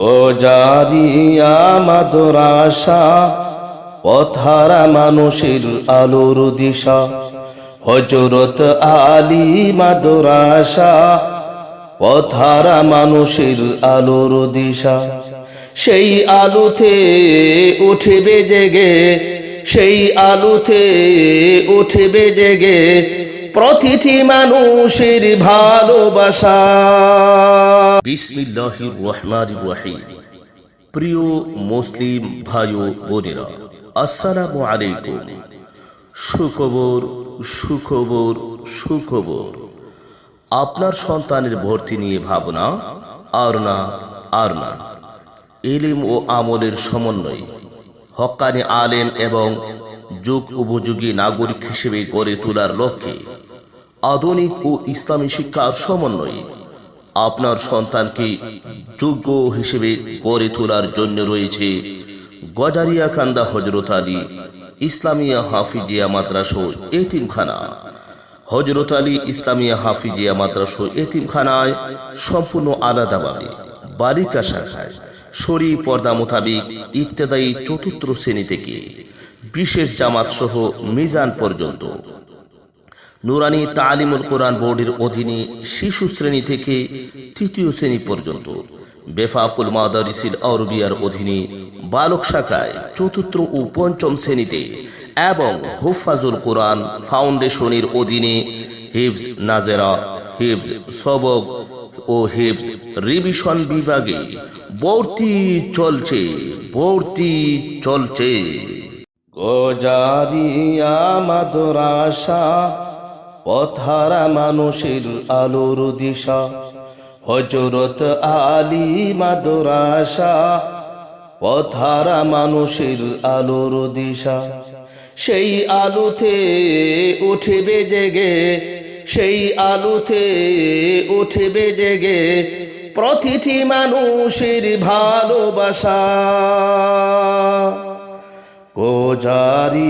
ও জারিয়া মাদরাসা পথারা মানুষের আলোর দিশা হজরত আলী মাদরাসা পথারা মানুষের আলোর দিশা। সেই আলোতে উঠবে জেগে, সেই আলোতে উঠবে জেগে প্রতিটি মানুষের ভালোবাসা। প্রিয় মুসলিম ভাই বোনেরা, আসসালামু আলাইকুম। সুখবর সুখবর সুখবর। আপনার সন্তানের ভর্তি নিয়ে ভাবনা? আর না আর না। এলিম ও আমলের সমন্বয়। হক্কানি আলেম এবং যুগ উপযোগী নাগরিক হিসেবে গড়ে তোলার লক্ষ্যে আধুনিক ও ইসলামী শিক্ষার সমন্বয়ে আপনার সন্তানকে যোগ্য হিসেবে গড়ে তোলার জন্য রয়েছে গজারিয়া কান্দা হজরত আলী ইসলামিয়া হাফিজিয়া মাদ্রাস এতিমখানা। হজরত আলী ইসলামিয়া হাফিজিয়া মাদ্রাস এতিমখানায় সম্পূর্ণ আলাদাভাবে বালিকা শাখায় শরী পর্দা মোতাবিক ইবতেদায়ী চতুর্থ শ্রেণি থেকে বিশেষ জামাত সহ মিজান পর্যন্ত। নুরানি তালিমুল কোরআন বোর্ডের অধীনে শিশু শ্রেণি থেকে তৃতীয় শ্রেণি পর্যন্ত। বেফাকুল মাদারিসিল আরবিয়ার অধীনে বালক শাখায় চতুর্থ ও পঞ্চম শ্রেণীতে এবং হুফাজুল কোরআন ফাউন্ডেশনের অধীনে হিফজ নাজেরা, হিফজ সবক ও হিফজ রিভিশন বিভাগে, ভর্তি চলছে ভর্তি চলছে। গোজারিয়া মাদরাসা, পথারা মানুষের আলোর দিশা হজরত আলী মাদরাসা, পথারা মানুষের আলোর দিশা। সেই আলোতে উঠবে জেগে সেই আলোতে উঠবে জেগে প্রতিটি মানুষের ভালোবাসা। গোজারি